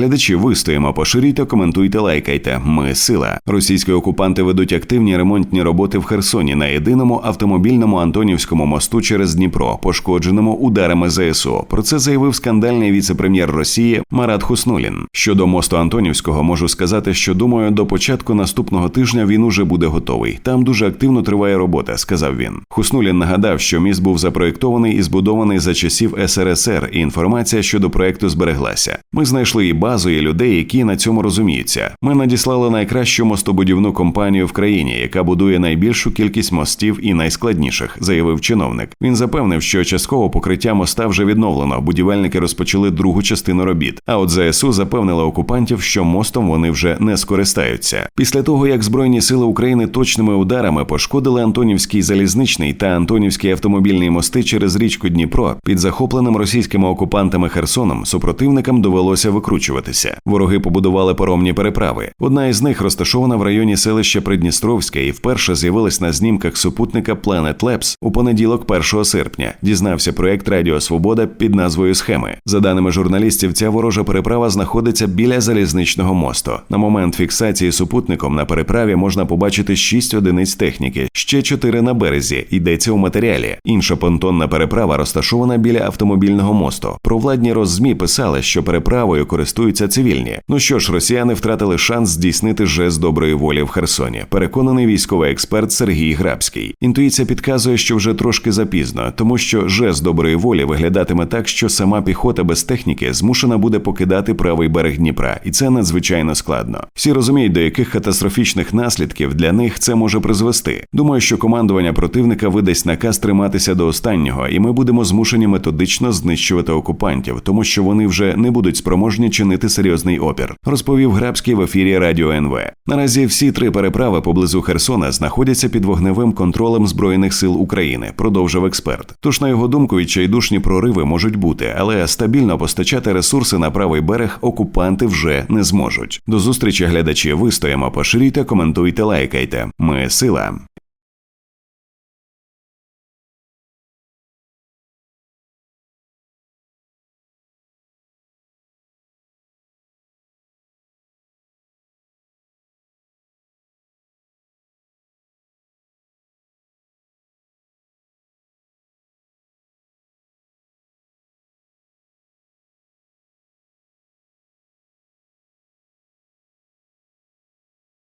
глядачі, вистоїмо, поширюйте, коментуйте, лайкайте. Ми сила. Російські окупанти ведуть активні ремонтні роботи в Херсоні на єдиному автомобільному Антонівському мосту через Дніпро, пошкодженому ударами ЗСУ. Про це заявив скандальний віце-прем'єр Росії Марат Хуснулін. Щодо мосту Антонівського, можу сказати, що думаю, до початку наступного тижня він уже буде готовий. Там дуже активно триває робота, сказав він. Хуснулін нагадав, що міст був запроєктований і збудований за часів СРСР, і інформація щодо проекту збереглася. Ми знайшли і базу, і людей, які на цьому розуміються. Ми надіслали найкращу мостобудівну компанію в країні, яка будує найбільшу кількість мостів і найскладніших, заявив чиновник. Він запевнив, що частково покриття моста вже відновлено. Будівельники розпочали другу частину робіт. А от ЗСУ запевнили окупантів, що мостом вони вже не скористаються. Після того як збройні сили України точними ударами пошкодили Антонівський залізничний та Антонівський автомобільний мости через річку Дніпро під захопленим російськими окупантами Херсоном, супротивникам довелося викручуватися. Вороги побудували паромні переправи. Одна із них розташована в районі селища Придністровське і вперше з'явилась на знімках супутника Planet Labs у понеділок, 1 серпня. Дізнався проект Радіо Свобода під назвою Схеми. За даними журналістів, ця ворожа переправа знаходиться біля залізничного мосту. На момент фіксації супутником на переправі можна побачити 6 одиниць техніки, ще 4 на березі. Йдеться у матеріалі. Інша понтонна переправа розташована біля автомобільного мосту. Провладні роззмі писали, що переправою користуються цивільні. Ну що ж, росіяни втратили шанс здійснити жест доброї волі в Херсоні. Переконаний військовий експерт Сергій Грабський. Інтуїція підказує, що вже трошки запізно, тому що жест доброї волі виглядатиме так, що сама піхота без техніки змушена буде покидати правий берег Дніпра, і це надзвичайно складно. Всі розуміють, до яких катастрофічних наслідків для них це може призвести. Думаю, що командування противника видасть наказ триматися до останнього, і ми будемо змушені методично знищувати окупантів, тому що вони вже не будуть спроможні чинити серйозний опір. Розповів Грабський в ефірі Радіо НВ. Наразі всі три переправи поблизу Херсона знаходяться під вогневим контролем збройних сил України, продовжив експерт. Тож, на його думку, відчайдушні прориви можуть бути, але стабільно постачати ресурси на правий берег окупанти вже не зможуть. До зустрічі глядачі вистоїмо, поширюйте, коментуйте, лайкайте. Ми сила.